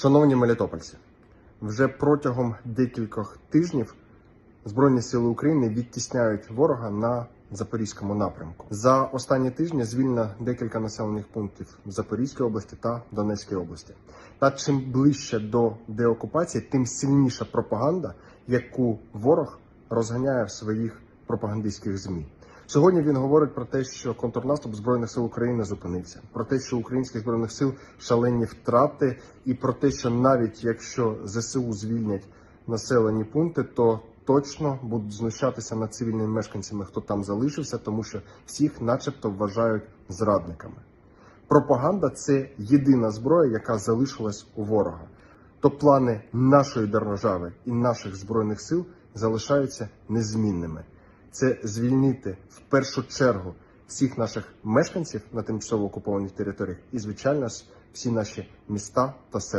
Шановні мелітопольці, вже протягом декількох тижнів Збройні сили України відтісняють ворога на запорізькому напрямку. За останні тижні звільнено декілька населених пунктів в Запорізькій області та Донецькій області. Та чим ближче до деокупації, тим сильніша пропаганда, яку ворог розганяє в своїх пропагандистських змі. Сьогодні він говорить про те, що контрнаступ збройних сил України зупинився, про те, що українських збройних сил шалені втрати, і про те, що навіть якщо ЗСУ звільнять населені пункти, то точно будуть знущатися над цивільними мешканцями, хто там залишився, тому що всіх, начебто, вважають зрадниками. Пропаганда це єдина зброя, яка залишилась у ворога. То плани нашої держави і наших збройних сил залишаються незмінними. Це звільнити в першу чергу всіх наших мешканців на тимчасово окупованих територіях і, звичайно, всі наші міста та села.